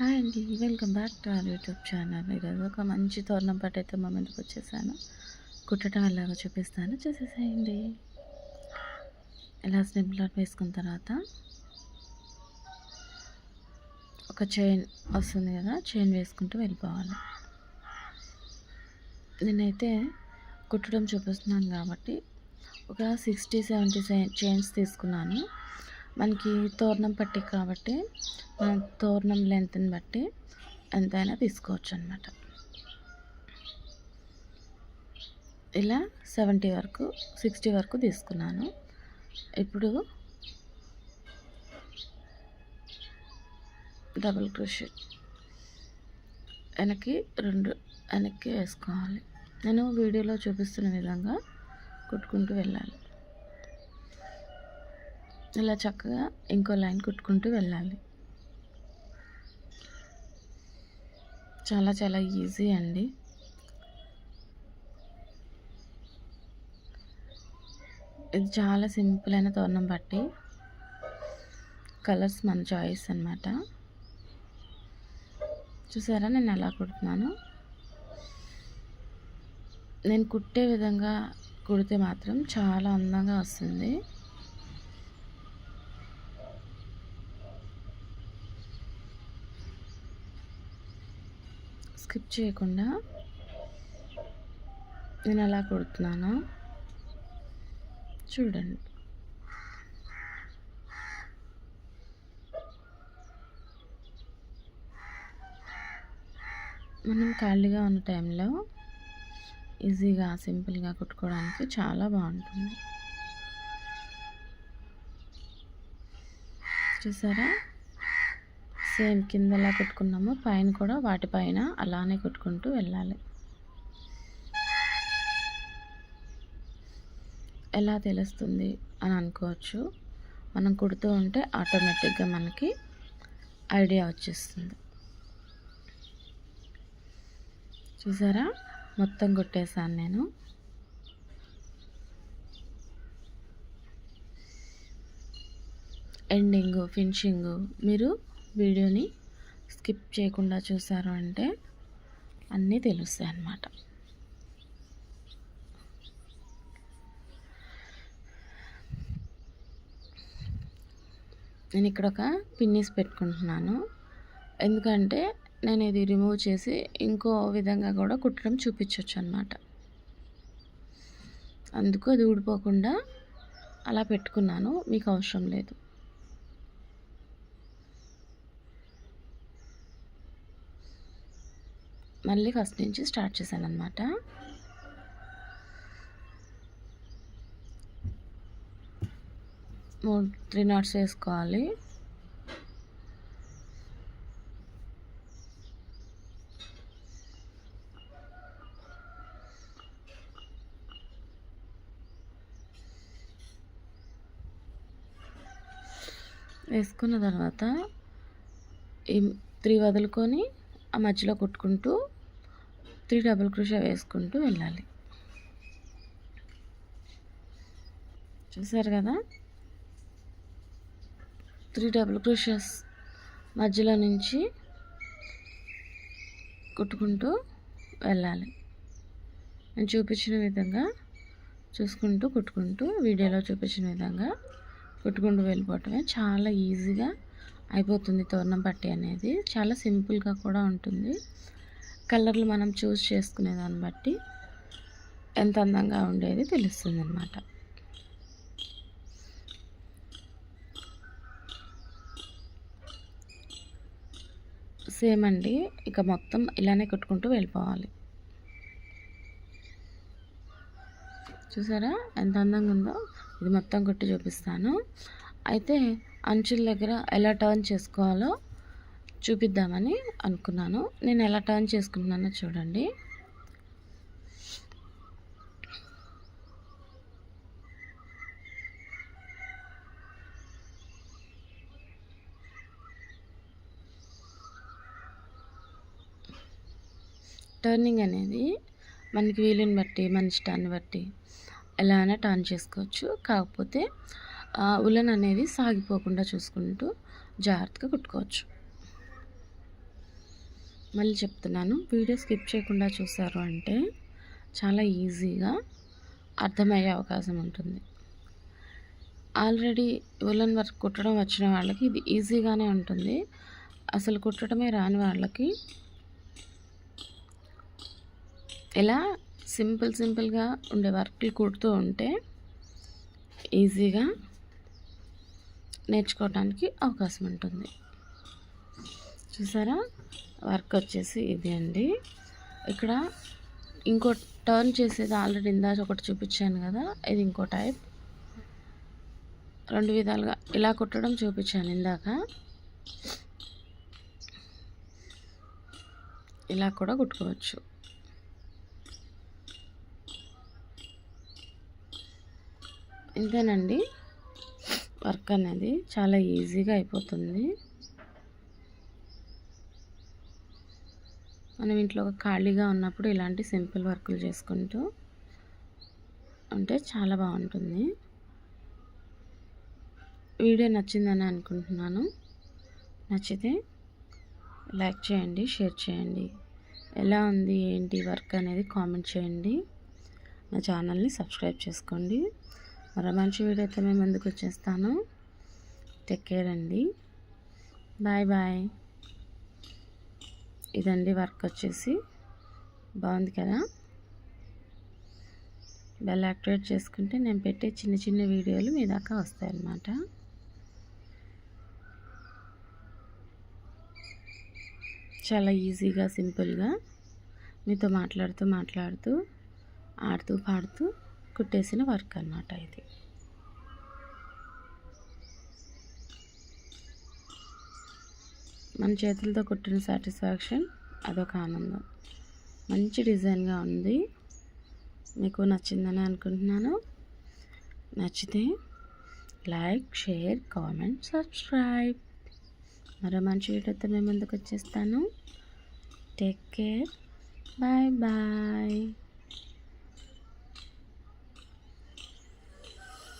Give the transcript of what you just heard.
Hi అండి. Welcome back to our YouTube channel. ఈరోజు ఒక మంచి తోరణం పాట అయితే మా ముందుకు వచ్చేసాను. కుట్టడం ఎలాగో చూపిస్తాను. చూసేసేయండి. ఇలా స్నిప్లర్ వేసుకున్న తర్వాత ఒక చైన్ వస్తుంది కదా చైన్ వేసుకుంటూ వెళ్ళిపోవాలి. నేనైతే కుట్టడం చూపిస్తున్నాను కాబట్టి ఒక సిక్స్టీ సెవెంటీ చైన్స్ తీసుకున్నాను. మనకి తోరణం పట్టి కాబట్టి మన తోరణం లెంత్ని బట్టి ఎంతైనా తీసుకోవచ్చు అనమాట ఇలా సెవెంటీ వరకు సిక్స్టీ వరకు తీసుకున్నాను. ఇప్పుడు డబుల్ క్రోషెట్ వెనక్కి రెండు వెనక్కి వేసుకోవాలి. నేను వీడియోలో చూపిస్తున్న విధంగా కుట్టుకుంటూ వెళ్ళాలి. ఇలా చక్కగా ఇంకో లైన్ కుట్టుకుంటూ వెళ్ళాలి. చాలా చాలా ఈజీ అండి. ఇది చాలా సింపుల్ అయిన తోరణం బట్టి కలర్స్ మన చాయిస్ అనమాట చూసారా నేను ఎలా కుడుతున్నాను? నేను కుట్టే విధంగా కుడితే మాత్రం చాలా అందంగా వస్తుంది. స్కిప్ చేయకుండా నేను అలా కుడుతున్నాను? చూడండి. మనం ఖాళీగా ఉన్న టైంలో ఈజీగా సింపుల్గా కుట్టుకోవడానికి చాలా బాగుంటుంది. చూసారా? సేమ్ కింద ఎలా కుట్టుకున్నామో పైన కూడా వాటిపైన అలానే కుట్టుకుంటూ వెళ్ళాలి. ఎలా తెలుస్తుంది అని అనుకోవచ్చు. మనం కుడుతూ ఉంటే ఆటోమేటిక్గా మనకి ఐడియా వచ్చేస్తుంది. చూసారా? మొత్తం కుట్టేశాను నేను. ఎండింగు ఫినిషింగు మీరు వీడియోని స్కిప్ చేయకుండా చూసారు అంటే అన్నీ తెలుస్తాయి అన్నమాట. నేను ఇక్కడ ఒక పిన్నీస్ పెట్టుకుంటున్నాను. ఎందుకంటే నేను ఇది రిమూవ్ చేసి ఇంకో విధంగా కూడా కుట్టడం చూపించవచ్చు అనమాట అందుకు అది ఊడిపోకుండా అలా పెట్టుకున్నాను. మీకు అవసరం లేదు. మళ్ళీ ఫస్ట్ నుంచి స్టార్ట్ చేశాను అనమాట మూడు త్రీ నాట్స్ వేసుకోవాలి. వేసుకున్న తర్వాత ఈ త్రీ వదులుకొని ఆ మధ్యలో కుట్టుకుంటూ త్రీ డబుల్ క్రోషా వేసుకుంటూ వెళ్ళాలి. చూసారు కదా? త్రీ డబుల్ క్రోషస్ మధ్యలో నుంచి కుట్టుకుంటూ వెళ్ళాలి. నేను చూపించిన విధంగా చూసుకుంటూ కుట్టుకుంటూ వీడియోలో చూపించిన విధంగా కుట్టుకుంటూ వెళ్ళిపోవటమే చాలా ఈజీగా అయిపోతుంది తోరణం పట్టి అనేది. చాలా సింపుల్గా కూడా ఉంటుంది. కలర్లు మనం చూస్ చేసుకునే దాన్ని బట్టి ఎంత అందంగా ఉండేది తెలుస్తుంది అన్నమాట సేమ్ అండి ఇక మొత్తం ఇలానే కుట్టుకుంటూ వెళ్ళిపోవాలి. చూసారా? ఎంత అందంగా ఉందో? ఇది మొత్తం కుట్టి చూపిస్తాను. అయితే అంచుల దగ్గర ఎలా టర్న్ చేసుకోవాలో చూపిద్దామని అనుకున్నాను. నేను ఎలా టర్న్ చేసుకుంటున్నానో చూడండి. టర్నింగ్ అనేది మనకి వీలుని బట్టి మన ఇష్టాన్ని బట్టి ఎలా అయినా టర్న్ చేసుకోవచ్చు. కాకపోతే ఉలన్ అనేది సాగిపోకుండా చూసుకుంటూ జాగ్రత్తగా కుట్టుకోవచ్చు. మళ్ళీ చెప్తున్నాను. వీడియో స్కిప్ చేయకుండా చూసారు అంటే చాలా ఈజీగా అర్థమయ్యే అవకాశం ఉంటుంది. ఆల్రెడీ ఉలన్ వర్క్ కుట్టడం వచ్చిన వాళ్ళకి ఇది ఈజీగానే ఉంటుంది. అసలు కుట్టడమే రాని వాళ్ళకి ఇలా సింపుల్ సింపుల్గా ఉండే వర్క్లు కుడుతూ ఉంటే ఈజీగా నేర్చుకోవడానికి అవకాశం ఉంటుంది. చూసారా? వర్క్ వచ్చేసి ఇది అండి. ఇక్కడ ఇంకో టర్న్ చేసేది ఆల్రెడీ ఇందాక ఒకటి చూపించాను కదా ఇది ఇంకో టైప్. రెండు విధాలుగా ఇలా కుట్టడం చూపించాను ఇందాక. ఇలా కూడా కుట్టుకోవచ్చు. ఇంతేనండి వర్క్ అనేది చాలా ఈజీగా అయిపోతుంది. మనం ఇంట్లో ఖాళీగా ఉన్నప్పుడు ఇలాంటి సింపుల్ వర్కులు చేసుకుంటూ ఉంటే చాలా బాగుంటుంది. వీడియో నచ్చిందని అనుకుంటున్నాను. నచ్చితే లైక్ చేయండి షేర్ చేయండి. ఎలా ఉంది ఏంటి వర్క్ అనేది కామెంట్ చేయండి. నా ఛానల్ని సబ్స్క్రైబ్ చేసుకోండి. మరో మంచి వీడియో అయితే మేము ముందుకు వచ్చేస్తాను. టేక్ కేర్ అండి. Bye bye. ఇదండి వర్క్ వచ్చేసి. బాగుంది కదా? బెల్ యాక్టివేట్ చేసుకుంటే నేను పెట్టే చిన్న చిన్న వీడియోలు మీ దాకా వస్తాయి అన్నమాట చాలా ఈజీగా సింపుల్గా మీతో మాట్లాడుతూ మాట్లాడుతూ ఆడుతూ పాడుతూ కుట్టేసిన వర్క్ అన్నమాట ఇది. మన చేతులతో కుట్టిన సాటిస్ఫాక్షన్ అదొక ఆనందం. మంచి డిజైన్గా ఉంది. మీకు నచ్చిందని అనుకుంటున్నాను. నచ్చితే లైక్ షేర్ కామెంట్ సబ్స్క్రైబ్. మరో మంచి వీడియోతో మేము ముందుకు వచ్చేస్తాను. Take care. Bye bye.